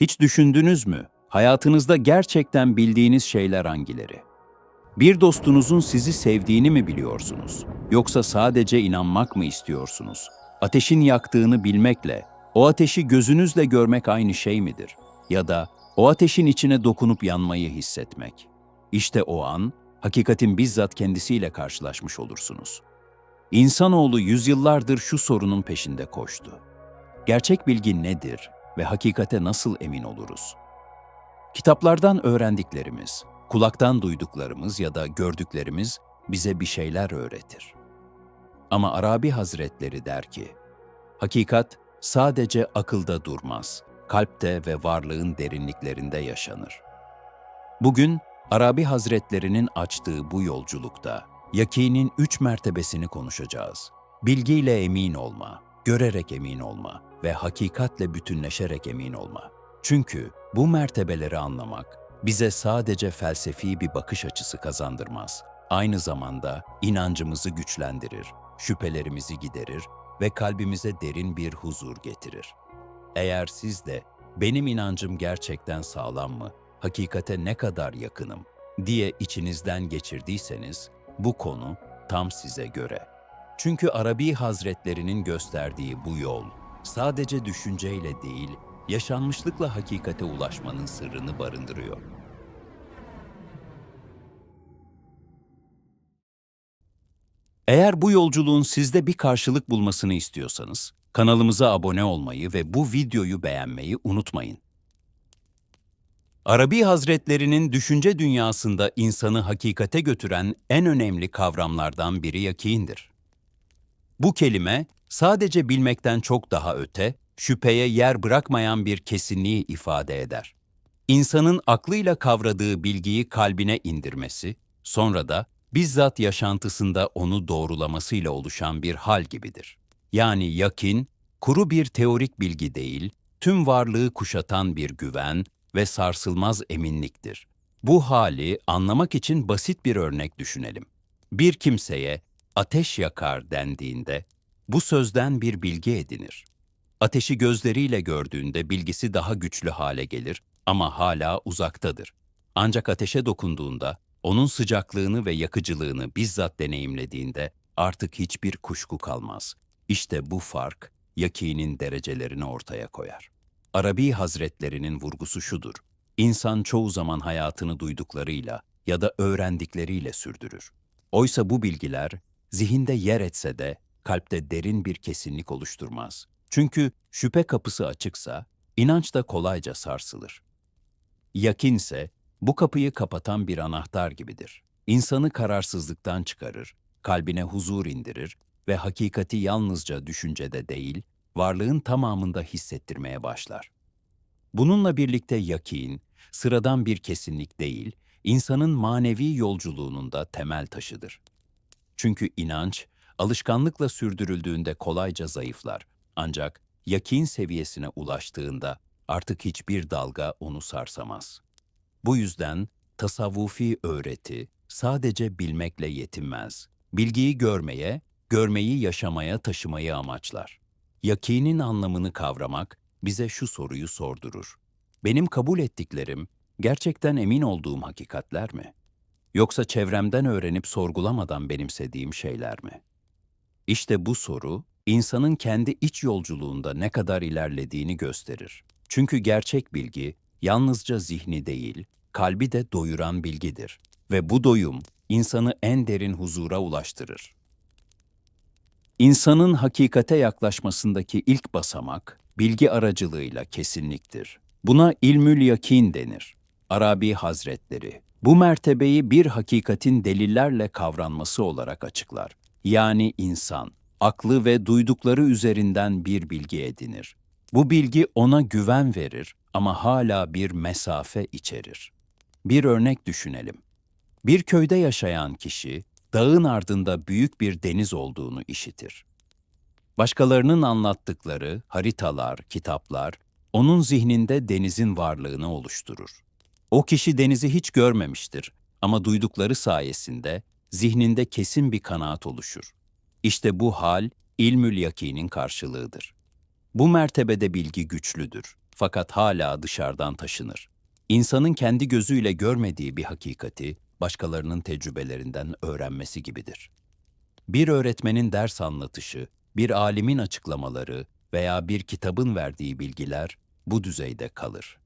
Hiç düşündünüz mü? Hayatınızda gerçekten bildiğiniz şeyler hangileri? Bir dostunuzun sizi sevdiğini mi biliyorsunuz? Yoksa sadece inanmak mı istiyorsunuz? Ateşin yaktığını bilmekle, o ateşi gözünüzle görmek aynı şey midir? Ya da o ateşin içine dokunup yanmayı hissetmek. İşte o an, hakikatin bizzat kendisiyle karşılaşmış olursunuz. İnsanoğlu yüzyıllardır şu sorunun peşinde koştu. Gerçek bilgi nedir ve hakikate nasıl emin oluruz? Kitaplardan öğrendiklerimiz, kulaktan duyduklarımız ya da gördüklerimiz bize bir şeyler öğretir. Ama Arabi Hazretleri der ki, hakikat sadece akılda durmaz, kalpte ve varlığın derinliklerinde yaşanır. Bugün Arabi Hazretlerinin açtığı bu yolculukta yakinin üç mertebesini konuşacağız. Bilgiyle emin olma, görerek emin olma ve hakikatle bütünleşerek emin olma. Çünkü bu mertebeleri anlamak bize sadece felsefi bir bakış açısı kazandırmaz. Aynı zamanda inancımızı güçlendirir, şüphelerimizi giderir ve kalbimize derin bir huzur getirir. Eğer siz de benim inancım gerçekten sağlam mı, hakikate ne kadar yakınım diye içinizden geçirdiyseniz bu konu tam size göre. Çünkü Arabi Hazretlerinin gösterdiği bu yol sadece düşünceyle değil, yaşanmışlıkla hakikate ulaşmanın sırrını barındırıyor. Eğer bu yolculuğun sizde bir karşılık bulmasını istiyorsanız, kanalımıza abone olmayı ve bu videoyu beğenmeyi unutmayın. Arabi Hazretlerinin düşünce dünyasında insanı hakikate götüren en önemli kavramlardan biri yakindir. Bu kelime sadece bilmekten çok daha öte, şüpheye yer bırakmayan bir kesinliği ifade eder. İnsanın aklıyla kavradığı bilgiyi kalbine indirmesi, sonra da bizzat yaşantısında onu doğrulamasıyla oluşan bir hal gibidir. Yani yakin, kuru bir teorik bilgi değil, tüm varlığı kuşatan bir güven ve sarsılmaz eminliktir. Bu hali anlamak için basit bir örnek düşünelim. Bir kimseye ateş yakar dendiğinde bu sözden bir bilgi edinir. Ateşi gözleriyle gördüğünde bilgisi daha güçlü hale gelir ama hala uzaktadır. Ancak ateşe dokunduğunda onun sıcaklığını ve yakıcılığını bizzat deneyimlediğinde artık hiçbir kuşku kalmaz. İşte bu fark yakinin derecelerini ortaya koyar. Arabi Hazretlerinin vurgusu şudur. İnsan çoğu zaman hayatını duyduklarıyla ya da öğrendikleriyle sürdürür. Oysa bu bilgiler zihinde yer etse de kalpte derin bir kesinlik oluşturmaz. Çünkü şüphe kapısı açıksa inanç da kolayca sarsılır. Yakinse bu kapıyı kapatan bir anahtar gibidir. İnsanı kararsızlıktan çıkarır, kalbine huzur indirir ve hakikati yalnızca düşüncede değil, varlığın tamamında hissettirmeye başlar. Bununla birlikte yakin, sıradan bir kesinlik değil, insanın manevi yolculuğunun da temel taşıdır. Çünkü inanç, alışkanlıkla sürdürüldüğünde kolayca zayıflar. Ancak yakin seviyesine ulaştığında artık hiçbir dalga onu sarsamaz. Bu yüzden tasavvufi öğreti sadece bilmekle yetinmez. Bilgiyi görmeye, görmeyi yaşamaya taşımayı amaçlar. Yakinin anlamını kavramak bize şu soruyu sordurur. Benim kabul ettiklerim gerçekten emin olduğum hakikatler mi? Yoksa çevremden öğrenip sorgulamadan benimsediğim şeyler mi? İşte bu soru insanın kendi iç yolculuğunda ne kadar ilerlediğini gösterir. Çünkü gerçek bilgi yalnızca zihni değil, kalbi de doyuran bilgidir ve bu doyum insanı en derin huzura ulaştırır. İnsanın hakikate yaklaşmasındaki ilk basamak, bilgi aracılığıyla kesinliktir. Buna ilmül yakin denir. Arabi Hazretleri, bu mertebeyi bir hakikatin delillerle kavranması olarak açıklar. Yani insan, aklı ve duydukları üzerinden bir bilgi edinir. Bu bilgi ona güven verir ama hala bir mesafe içerir. Bir örnek düşünelim. Bir köyde yaşayan kişi, dağın ardında büyük bir deniz olduğunu işitir. Başkalarının anlattıkları haritalar, kitaplar, onun zihninde denizin varlığını oluşturur. O kişi denizi hiç görmemiştir ama duydukları sayesinde zihninde kesin bir kanaat oluşur. İşte bu hal ilmül yakinin karşılığıdır. Bu mertebede bilgi güçlüdür. fakat hala dışarıdan taşınır. İnsanın kendi gözüyle görmediği bir hakikati başkalarının tecrübelerinden öğrenmesi gibidir. Bir öğretmenin ders anlatışı, bir alimin açıklamaları veya bir kitabın verdiği bilgiler bu düzeyde kalır.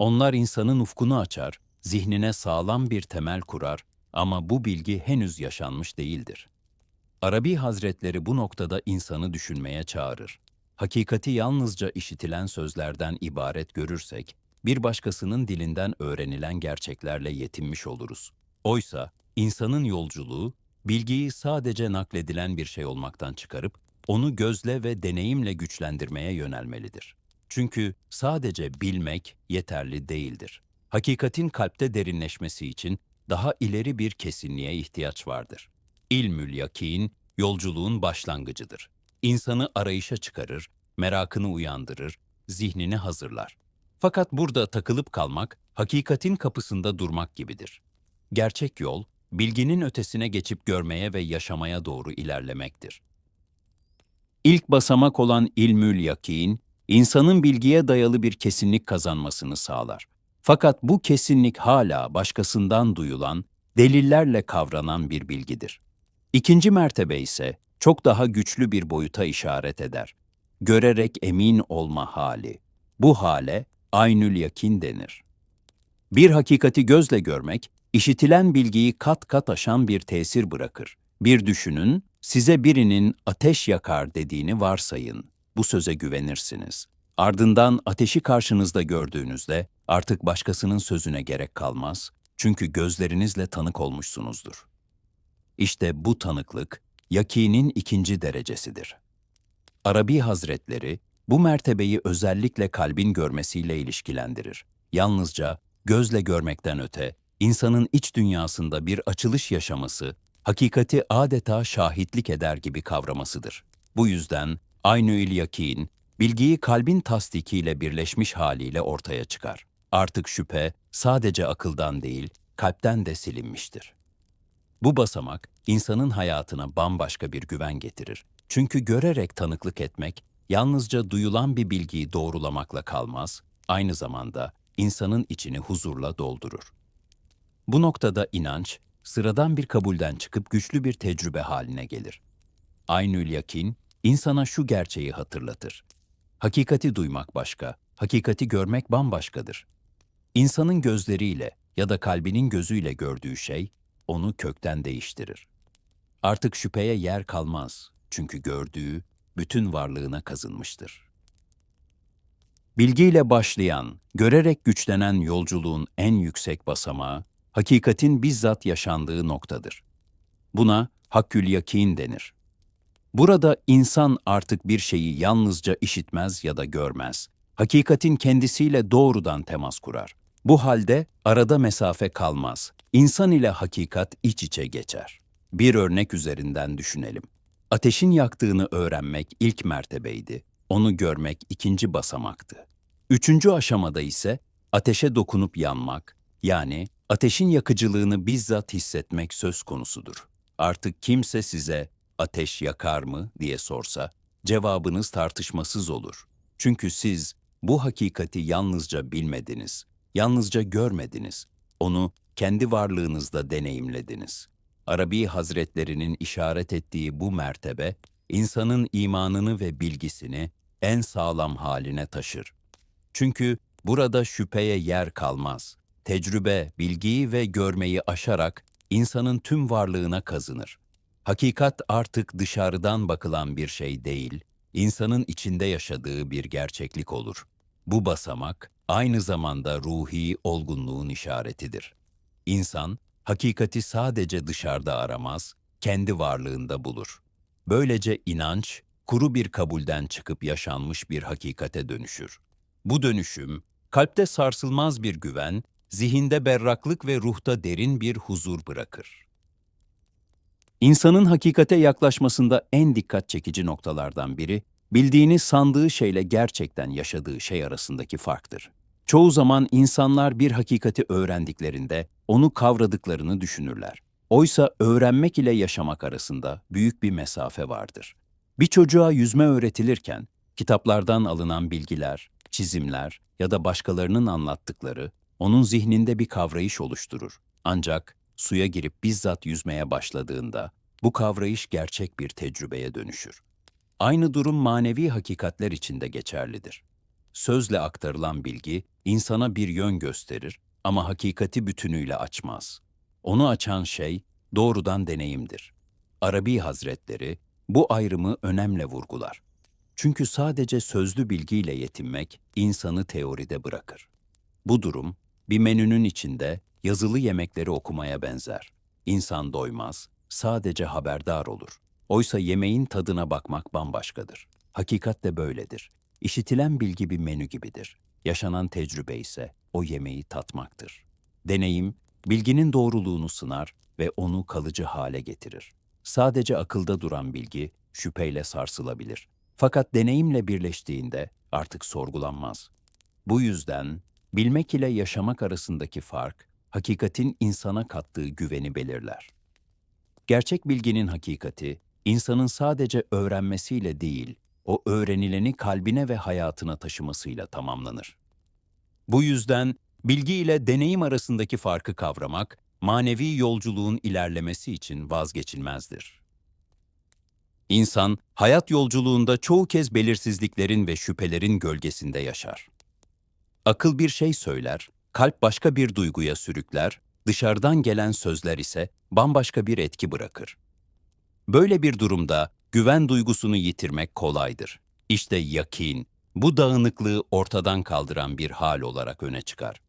Onlar insanın ufkunu açar, zihnine sağlam bir temel kurar ama bu bilgi henüz yaşanmış değildir. Arabi Hazretleri bu noktada insanı düşünmeye çağırır. Hakikati yalnızca işitilen sözlerden ibaret görürsek, bir başkasının dilinden öğrenilen gerçeklerle yetinmiş oluruz. Oysa insanın yolculuğu, bilgiyi sadece nakledilen bir şey olmaktan çıkarıp, onu gözle ve deneyimle güçlendirmeye yönelmelidir. Çünkü sadece bilmek yeterli değildir. Hakikatin kalpte derinleşmesi için daha ileri bir kesinliğe ihtiyaç vardır. İlmül yakin, yolculuğun başlangıcıdır. İnsanı arayışa çıkarır, merakını uyandırır, zihnini hazırlar. Fakat burada takılıp kalmak, hakikatin kapısında durmak gibidir. Gerçek yol, bilginin ötesine geçip görmeye ve yaşamaya doğru ilerlemektir. İlk basamak olan ilmül yakin, insanın bilgiye dayalı bir kesinlik kazanmasını sağlar. Fakat bu kesinlik hala başkasından duyulan, delillerle kavranan bir bilgidir. İkinci mertebe ise çok daha güçlü bir boyuta işaret eder. Görerek emin olma hali. Bu hale aynül yakin denir. Bir hakikati gözle görmek, işitilen bilgiyi kat kat aşan bir tesir bırakır. Bir düşünün, size birinin ateş yakar dediğini varsayın. Bu söze güvenirsiniz. Ardından ateşi karşınızda gördüğünüzde artık başkasının sözüne gerek kalmaz. Çünkü gözlerinizle tanık olmuşsunuzdur. İşte bu tanıklık, yakinin ikinci derecesidir. Arabi Hazretleri, bu mertebeyi özellikle kalbin görmesiyle ilişkilendirir. Yalnızca gözle görmekten öte, insanın iç dünyasında bir açılış yaşaması, hakikati adeta şahitlik eder gibi kavramasıdır. Bu yüzden aynü yakin, bilgiyi kalbin tasdikiyle birleşmiş haliyle ortaya çıkar. Artık şüphe sadece akıldan değil, kalpten de silinmiştir. Bu basamak insanın hayatına bambaşka bir güven getirir. Çünkü görerek tanıklık etmek yalnızca duyulan bir bilgiyi doğrulamakla kalmaz, aynı zamanda insanın içini huzurla doldurur. Bu noktada inanç, sıradan bir kabulden çıkıp güçlü bir tecrübe haline gelir. Aynül yakin, insana şu gerçeği hatırlatır. Hakikati duymak başka, hakikati görmek bambaşkadır. İnsanın gözleriyle ya da kalbinin gözüyle gördüğü şey, onu kökten değiştirir. Artık şüpheye yer kalmaz çünkü gördüğü bütün varlığına kazınmıştır. Bilgiyle başlayan, görerek güçlenen yolculuğun en yüksek basamağı, hakikatin bizzat yaşandığı noktadır. Buna hakkül yakin denir. Burada insan artık bir şeyi yalnızca işitmez ya da görmez. Hakikatin kendisiyle doğrudan temas kurar. Bu halde arada mesafe kalmaz. İnsan ile hakikat iç içe geçer. Bir örnek üzerinden düşünelim. Ateşin yaktığını öğrenmek ilk mertebeydi. Onu görmek ikinci basamaktı. Üçüncü aşamada ise ateşe dokunup yanmak, yani ateşin yakıcılığını bizzat hissetmek söz konusudur. Artık kimse size ateş yakar mı diye sorsa, cevabınız tartışmasız olur. Çünkü siz bu hakikati yalnızca bilmediniz, yalnızca görmediniz, onu kendi varlığınızda deneyimlediniz. Arabi Hazretlerinin işaret ettiği bu mertebe, insanın imanını ve bilgisini en sağlam haline taşır. Çünkü burada şüpheye yer kalmaz. Tecrübe, bilgiyi ve görmeyi aşarak insanın tüm varlığına kazınır. Hakikat artık dışarıdan bakılan bir şey değil, insanın içinde yaşadığı bir gerçeklik olur. Bu basamak aynı zamanda ruhi olgunluğun işaretidir. İnsan, hakikati sadece dışarıda aramaz, kendi varlığında bulur. Böylece inanç, kuru bir kabulden çıkıp yaşanmış bir hakikate dönüşür. Bu dönüşüm, kalpte sarsılmaz bir güven, zihinde berraklık ve ruhta derin bir huzur bırakır. İnsanın hakikate yaklaşmasında en dikkat çekici noktalardan biri, bildiğini sandığı şeyle gerçekten yaşadığı şey arasındaki farktır. Çoğu zaman insanlar bir hakikati öğrendiklerinde onu kavradıklarını düşünürler. Oysa öğrenmek ile yaşamak arasında büyük bir mesafe vardır. Bir çocuğa yüzme öğretilirken kitaplardan alınan bilgiler, çizimler ya da başkalarının anlattıkları onun zihninde bir kavrayış oluşturur. Ancak suya girip bizzat yüzmeye başladığında bu kavrayış gerçek bir tecrübeye dönüşür. Aynı durum manevi hakikatler için de geçerlidir. Sözle aktarılan bilgi insana bir yön gösterir ama hakikati bütünüyle açmaz. Onu açan şey doğrudan deneyimdir. Arabi Hazretleri bu ayrımı önemle vurgular. Çünkü sadece sözlü bilgiyle yetinmek insanı teoride bırakır. Bu durum bir menünün içinde yazılı yemekleri okumaya benzer. İnsan doymaz, sadece haberdar olur. Oysa yemeğin tadına bakmak bambaşkadır. Hakikat de böyledir. İşitilen bilgi bir menü gibidir. Yaşanan tecrübe ise o yemeği tatmaktır. Deneyim, bilginin doğruluğunu sınar ve onu kalıcı hale getirir. Sadece akılda duran bilgi şüpheyle sarsılabilir. Fakat deneyimle birleştiğinde artık sorgulanmaz. Bu yüzden bilmek ile yaşamak arasındaki fark, hakikatin insana kattığı güveni belirler. Gerçek bilginin hakikati, insanın sadece öğrenmesiyle değil, o öğrenileni kalbine ve hayatına taşımasıyla tamamlanır. Bu yüzden bilgi ile deneyim arasındaki farkı kavramak, manevi yolculuğun ilerlemesi için vazgeçilmezdir. İnsan, hayat yolculuğunda çoğu kez belirsizliklerin ve şüphelerin gölgesinde yaşar. Akıl bir şey söyler, kalp başka bir duyguya sürükler, dışarıdan gelen sözler ise bambaşka bir etki bırakır. Böyle bir durumda güven duygusunu yitirmek kolaydır. İşte yakin, bu dağınıklığı ortadan kaldıran bir hal olarak öne çıkar.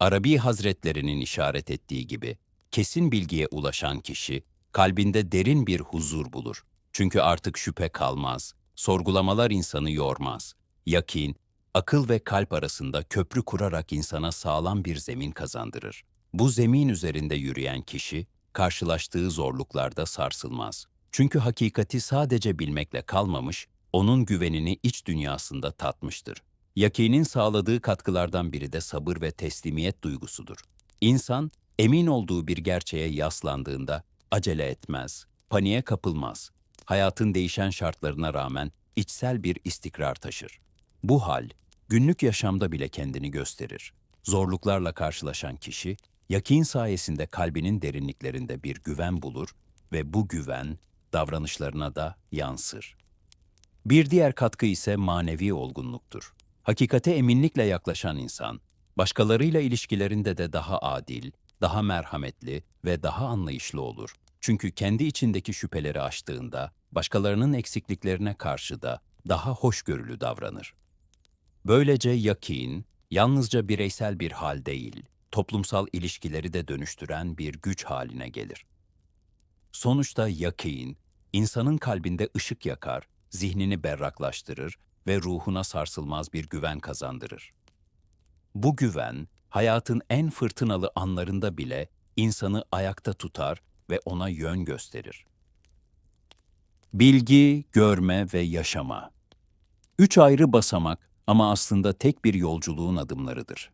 Arabi Hazretlerinin işaret ettiği gibi, kesin bilgiye ulaşan kişi, kalbinde derin bir huzur bulur. Çünkü artık şüphe kalmaz, sorgulamalar insanı yormaz. Yakin, akıl ve kalp arasında köprü kurarak insana sağlam bir zemin kazandırır. Bu zemin üzerinde yürüyen kişi, karşılaştığı zorluklarda sarsılmaz. Çünkü hakikati sadece bilmekle kalmamış, onun güvenini iç dünyasında tatmıştır. Yakinin sağladığı katkılardan biri de sabır ve teslimiyet duygusudur. İnsan, emin olduğu bir gerçeğe yaslandığında acele etmez, paniğe kapılmaz. Hayatın değişen şartlarına rağmen içsel bir istikrar taşır. Bu hal, günlük yaşamda bile kendini gösterir. Zorluklarla karşılaşan kişi, yakin sayesinde kalbinin derinliklerinde bir güven bulur ve bu güven davranışlarına da yansır. Bir diğer katkı ise manevi olgunluktur. Hakikate eminlikle yaklaşan insan, başkalarıyla ilişkilerinde de daha adil, daha merhametli ve daha anlayışlı olur. Çünkü kendi içindeki şüpheleri aştığında, başkalarının eksikliklerine karşı da daha hoşgörülü davranır. Böylece yakin, yalnızca bireysel bir hal değil, toplumsal ilişkileri de dönüştüren bir güç haline gelir. Sonuçta yakin, insanın kalbinde ışık yakar, zihnini berraklaştırır ve ruhuna sarsılmaz bir güven kazandırır. Bu güven, hayatın en fırtınalı anlarında bile insanı ayakta tutar ve ona yön gösterir. Bilgi, görme ve yaşama. Üç ayrı basamak ama aslında tek bir yolculuğun adımlarıdır.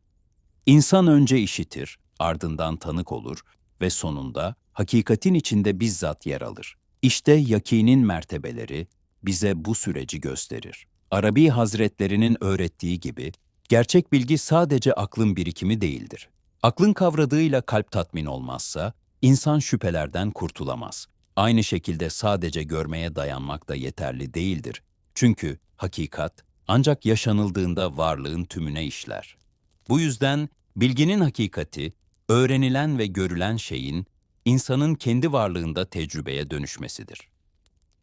İnsan önce işitir, ardından tanık olur ve sonunda hakikatin içinde bizzat yer alır. İşte yakinin mertebeleri bize bu süreci gösterir. Arabi Hazretlerinin öğrettiği gibi, gerçek bilgi sadece aklın birikimi değildir. Aklın kavradığıyla kalp tatmin olmazsa, insan şüphelerden kurtulamaz. Aynı şekilde sadece görmeye dayanmak da yeterli değildir. Çünkü hakikat ancak yaşanıldığında varlığın tümüne işler. Bu yüzden bilginin hakikati, öğrenilen ve görülen şeyin insanın kendi varlığında tecrübeye dönüşmesidir.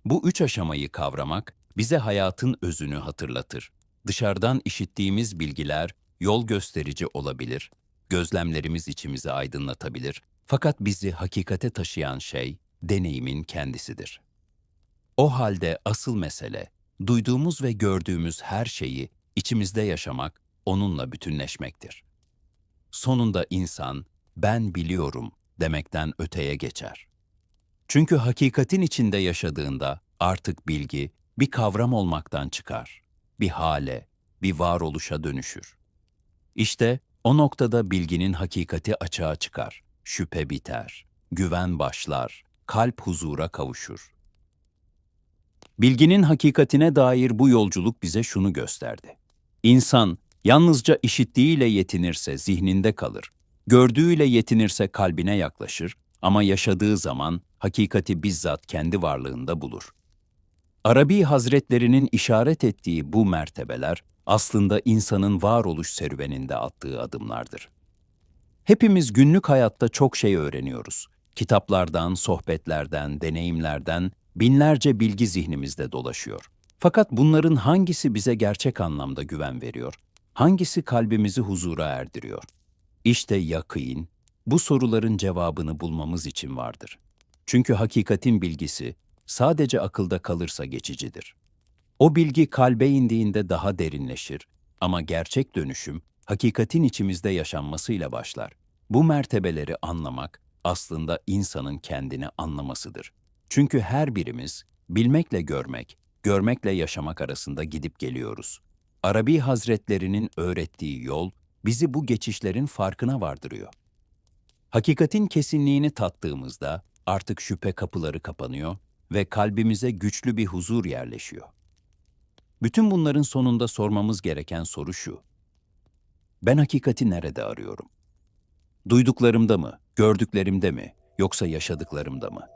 Bu üç aşamayı kavramak bize hayatın özünü hatırlatır. Dışarıdan işittiğimiz bilgiler yol gösterici olabilir, gözlemlerimiz içimizi aydınlatabilir. Fakat bizi hakikate taşıyan şey deneyimin kendisidir. O halde asıl mesele duyduğumuz ve gördüğümüz her şeyi içimizde yaşamak, onunla bütünleşmektir. Sonunda insan ben biliyorum demekten öteye geçer. Çünkü hakikatin içinde yaşadığında artık bilgi bir kavram olmaktan çıkar, bir hale, bir varoluşa dönüşür. İşte o noktada bilginin hakikati açığa çıkar, şüphe biter, güven başlar, kalp huzura kavuşur. Bilginin hakikatine dair bu yolculuk bize şunu gösterdi. İnsan yalnızca işittiğiyle yetinirse zihninde kalır. Gördüğüyle yetinirse kalbine yaklaşır ama yaşadığı zaman hakikati bizzat kendi varlığında bulur. Arabi Hazretlerinin işaret ettiği bu mertebeler aslında insanın varoluş serüveninde attığı adımlardır. Hepimiz günlük hayatta çok şey öğreniyoruz. Kitaplardan, sohbetlerden, deneyimlerden binlerce bilgi zihnimizde dolaşıyor. Fakat bunların hangisi bize gerçek anlamda güven veriyor? Hangisi kalbimizi huzura erdiriyor? İşte yakîn, bu soruların cevabını bulmamız için vardır. Çünkü hakikatin bilgisi sadece akılda kalırsa geçicidir. O bilgi kalbe indiğinde daha derinleşir ama gerçek dönüşüm hakikatin içimizde yaşanmasıyla başlar. Bu mertebeleri anlamak aslında insanın kendini anlamasıdır. Çünkü her birimiz bilmekle görmek, görmekle yaşamak arasında gidip geliyoruz. Arabi Hazretlerinin öğrettiği yol bizi bu geçişlerin farkına vardırıyor. Hakikatin kesinliğini tattığımızda artık şüphe kapıları kapanıyor ve kalbimize güçlü bir huzur yerleşiyor. Bütün bunların sonunda sormamız gereken soru şu. Ben hakikati nerede arıyorum? Duyduklarımda mı, gördüklerimde mi, yoksa yaşadıklarımda mı?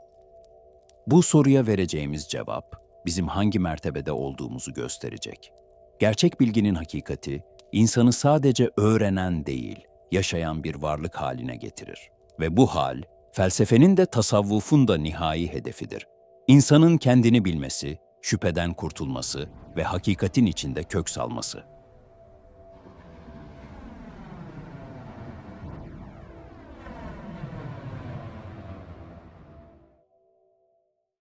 Bu soruya vereceğimiz cevap bizim hangi mertebede olduğumuzu gösterecek. Gerçek bilginin hakikati insanı sadece öğrenen değil, yaşayan bir varlık haline getirir. Ve bu hal felsefenin de tasavvufun da nihai hedefidir. İnsanın kendini bilmesi, şüpheden kurtulması ve hakikatin içinde kök salması.